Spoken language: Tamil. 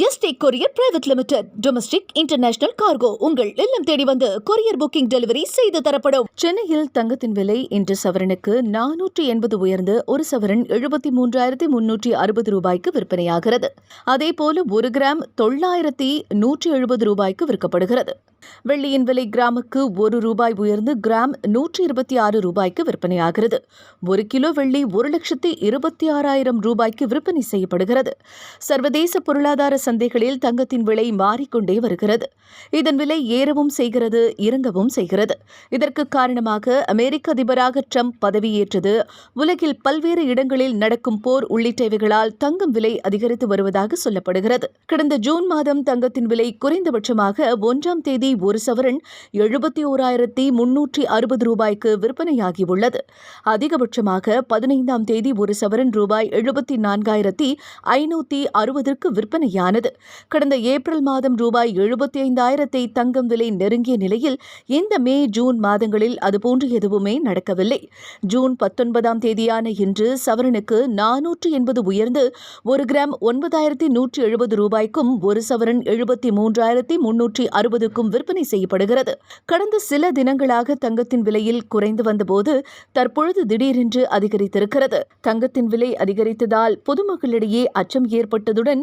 ST courier private limited. Domestic international cargo உங்கள் இல்லம் தேடி வந்து கொரியர் புக்கிங் டெலிவரி செய்து தரப்படும். சென்னையில் தங்கத்தின் விலை இன்று சவரனுக்கு நானூற்றி எண்பது உயர்ந்து ஒரு சவரன் எழுபத்தி மூன்றாயிரத்தி முன்னூற்றி அறுபது ரூபாய்க்கு விற்பனையாகிறது. அதேபோல ஒரு கிராம் தொள்ளாயிரத்தி நூற்றி எழுபது ரூபாய்க்கு விற்கப்படுகிறது. வெள்ளியின் விலை கிராமுக்கு ஒரு ரூபாய் உயர்ந்து கிராம் நூற்றி இருபத்தி ஆறு ரூபாய்க்கு விற்பனையாகிறது. ஒரு கிலோ வெள்ளி ஒரு லட்சத்தி இருபத்தி ஆறாயிரம் ரூபாய்க்கு விற்பனை செய்யப்படுகிறது. சர்வதேச பொருளாதார சந்தைகளில் தங்கத்தின் விலை மாறிக்கொண்டே வருகிறது. இதன் விலை ஏறவும் செய்கிறது இறங்கவும் செய்கிறது. இதற்கு காரணமாக அமெரிக்க அதிபராக ட்ரம்ப் பதவியேற்றது. உலகில் பல்வேறு இடங்களில் நடக்கும் போர் உள்ளிட்டவைகளால் தங்கம் விலை அதிகரித்து வருவதாக சொல்லப்படுகிறது. கடந்த ஜூன் மாதம் தங்கத்தின் விலை குறைந்தபட்சமாக ஒன்றாம் தேதி ஒரு சவரன் எழுபத்தி ஓராயிரத்தி முன்னூற்றி அறுபது ரூபாய்க்கு விற்பனையாகியுள்ளது. அதிகபட்சமாக பதினைந்தாம் தேதி ஒரு சவரன் ரூபாய் எழுபத்தி நான்காயிரத்தி ஐநூத்தி அறுபதற்கு விற்பனையானது கடந்த ஏப்ரல் மாதம் ரூபாய் எழுபத்தி ஐந்தாயிரத்தை தங்கம் விலை நெருங்கிய நிலையில் இந்த மே ஜூன் மாதங்களில் அதுபோன்று எதுவுமே நடக்கவில்லை. ஜூன் பத்தொன்பதாம் தேதியான இன்று சவரனுக்கு நானூற்று எண்பது உயர்ந்து ஒரு கிராம் ஒன்பதாயிரத்தி நூற்றி எழுபது ரூபாய்க்கும் ஒரு சவரன் எழுபத்தி மூன்றாயிரத்தி முன்னூற்றி அறுபதுக்கும் விற்பனை செய்யப்படுகிறது. கடந்த சில தினங்களாக தங்கத்தின் விலையில் குறைந்து வந்தபோது தற்பொழுது திடீரென்று அதிகரித்திருக்கிறது. தங்கத்தின் விலை அதிகரித்ததால் பொதுமக்களிடையே அச்சம் ஏற்பட்டதுடன்